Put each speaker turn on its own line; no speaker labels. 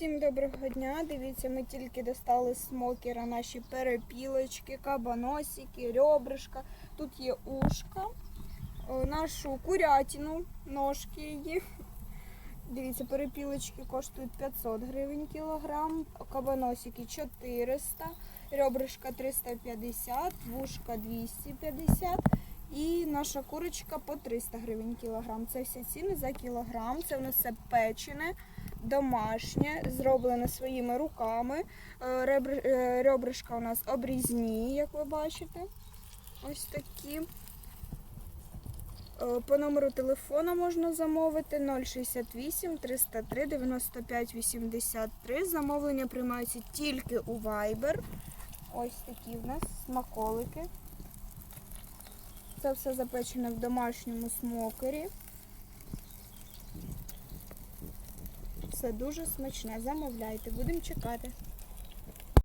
Всім доброго дня. Дивіться, ми тільки достали з смокера наші перепілочки, кабаносики, ребрышка. Тут є ушка, нашу курятину, ножки її. Дивіться, перепілочки коштують 500 гривень кілограм, кабаносики 400, ребрышка 350, вушка 250 і наша курочка по 300 гривень кілограм. Це всі ціни за кілограм. Це в нас все печене, домашнє, зроблене своїми руками. Е, е, Ребришка у нас обрізні, як ви бачите. Ось такі. Е, По номеру телефона можна замовити 068 303 95 83. Замовлення приймаються тільки у Viber. Ось такі в нас смаколики. Це все запечене в домашньому смокері. Все дуже смачне. Замовляйте, будемо чекати.